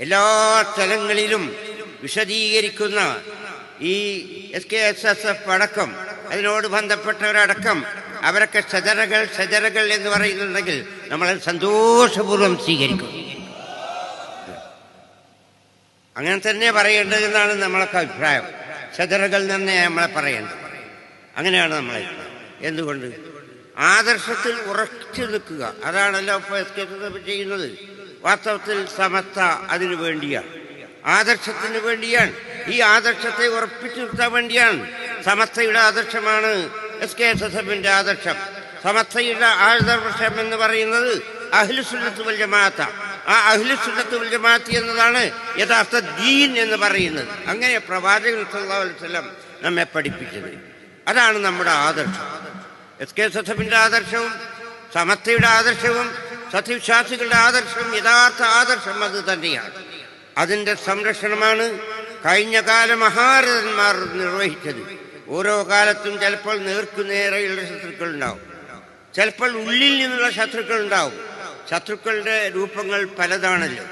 എല്ലാ തലങ്ങളിലും വിശദീകരിക്കുന്ന ഈ S K S S F അടക്കം അതിനോട് ബന്ധപ്പെട്ടവരടക്കം അവരൊക്കെ ചതരകൾ ചതരകൾ എന്ന് പറയുന്നുണ്ടെങ്കിൽ നമ്മൾ സന്തോഷപൂർവം സ്വീകരിക്കും. അങ്ങനെ തന്നെ പറയേണ്ടതെന്നാണ് നമ്മളൊക്കെ അഭിപ്രായം. ചതരകൾ തന്നെ നമ്മളെ പറയേണ്ടത്. അങ്ങനെയാണ് നമ്മളെ എന്തുകൊണ്ട്? ആദർശത്തിൽ ഉറച്ചു നിൽക്കുക. അതാണല്ലോ എസ് കെ എസ് എഫ് ചെയ്യുന്നത്. വാസ്തവത്തിൽ സമസ്ത അതിനു വേണ്ടിയാണ്. ആദർശത്തിന് വേണ്ടിയാണ്. ഈ ആദർശത്തെ ഉറപ്പിച്ചു നിർത്താൻ വേണ്ടിയാണ്. സമസ്തയുടെ ആദർശമാണ് എസ് കെ എസ് എസ് എഫിന്റെ ആദർശം. സമസ്തയുടെ ആദർശം എന്ന് പറയുന്നത് അഹ്ലുസുന്നത്ത് വൽ ജമാഅത്ത. ആ അഹ്ലുസുന്നത്ത് വൽ ജമാഅത്ത് എന്നതാണ് യഥാർത്ഥ ദീൻ എന്ന് പറയുന്നത്. അങ്ങനെ പ്രവാചകൻ സല്ലല്ലാഹു അലൈഹി വസല്ലം നമ്മെ പഠിപ്പിച്ചത്. അതാണ് നമ്മുടെ ആദർശം. എസ് കെ എസ് എസ് എഫിന്റെ ആദർശവും സമസ്തയുടെ ആദർശവും സത്യവിശ്വാസികളുടെ ആദർശം യഥാർത്ഥ ആദർശം അത് തന്നെയാണ്. അതിന്റെ സംരക്ഷണമാണ് കഴിഞ്ഞ കാല മഹാരഥന്മാർ നിർവഹിച്ചത്. ഓരോ കാലത്തും ചിലപ്പോൾ നേർക്കുനേരെയുള്ള ശത്രുക്കൾ ഉണ്ടാവും ചിലപ്പോൾ ഉള്ളിൽ നിന്നുള്ള ശത്രുക്കൾ ഉണ്ടാവും ശത്രുക്കളുടെ രൂപങ്ങൾ പലതാണല്ലോ.